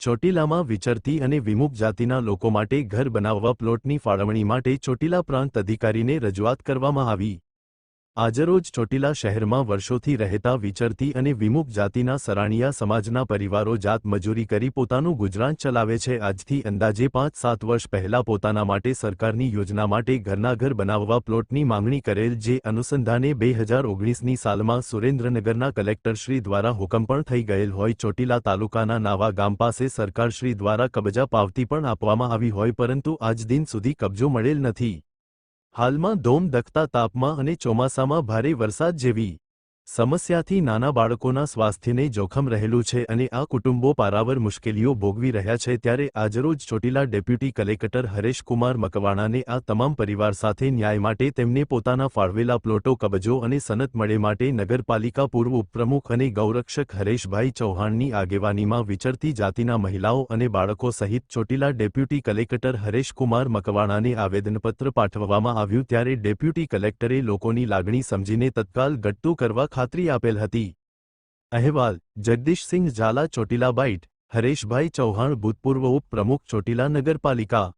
ચોટીલામાં વિચરતી અને વિમુખ જાતિના લોકો માટે ઘર બનાવવા પ્લોટની ફાળવણી માટે ચોટીલા પ્રાંત અધિકારીને રજૂઆત કરવામાં આવી. આજરોજ ચોટીલા શહેરમાં વર્ષોથી રહેતા વિચરતી અને વિમુખ જાતિના સરાણીયા સમાજના પરિવારો જાત મજૂરી કરી પોતાનું ગુજરાન ચલાવે છે. આજથી અંદાજે પાંચ સાત વર્ષ પહેલા પોતાના માટે સરકારની યોજના માટે ઘરના ઘર બનાવવા પ્લોટની માંગણી કરેલ જે અનુસંધાને બે હજાર ઓગણીસની સાલમાં સુરેન્દ્રનગરના કલેક્ટરશ્રી દ્વારા હુકમ પણ થઈ ગયેલ હોય. ચોટીલા તાલુકાના નાવા ગામ પાસે સરકારશ્રી દ્વારા કબજા પાવતી પણ આપવામાં આવી હોય, પરંતુ આજ દિન સુધી કબજો મળેલ નથી. હાલમાં ધોમ દખતા તાપમાં અને ચોમાસામાં ભારે વરસાદ જેવી સમસ્યાથી નાના બાળકોના સ્વાસ્થ્યને જોખમ રહેલું છે અને આ કુટુંબો પારાવર મુશ્કેલીઓ ભોગવી રહ્યા છે ત્યારે આજરોજ ચોટીલા ડેપ્યુટી કલેક્ટર હરેશકુમાર મકવાણાને આ તમામ પરિવાર સાથે ન્યાય માટે તેમને પોતાના ફાળવેલા પ્લોટો, કબજો અને સનત મળે માટે નગરપાલિકા પૂર્વ ઉપપ્રમુખ અને ગૌરક્ષક હરેશભાઈ ચૌહાણની આગેવાનીમાં વિચરતી જાતિના મહિલાઓ અને બાળકો સહિત ચોટીલા ડેપ્યુટી કલેક્ટર હરેશકુમાર મકવાણાને આવેદનપત્ર પાઠવવામાં આવ્યું ત્યારે ડેપ્યુટી કલેક્ટરે લોકોની લાગણી સમજીને તત્કાલ ગટ્ટુ કરવા ખાતરી આપેલ હતી. અહેવાલ જગદીશસિંહ ઝાલા ચોટીલા બાઇટ હરેશભાઈ ચૌહાણ ભૂતપૂર્વ ઉપપ્રમુખ ચોટીલા નગરપાલિકા.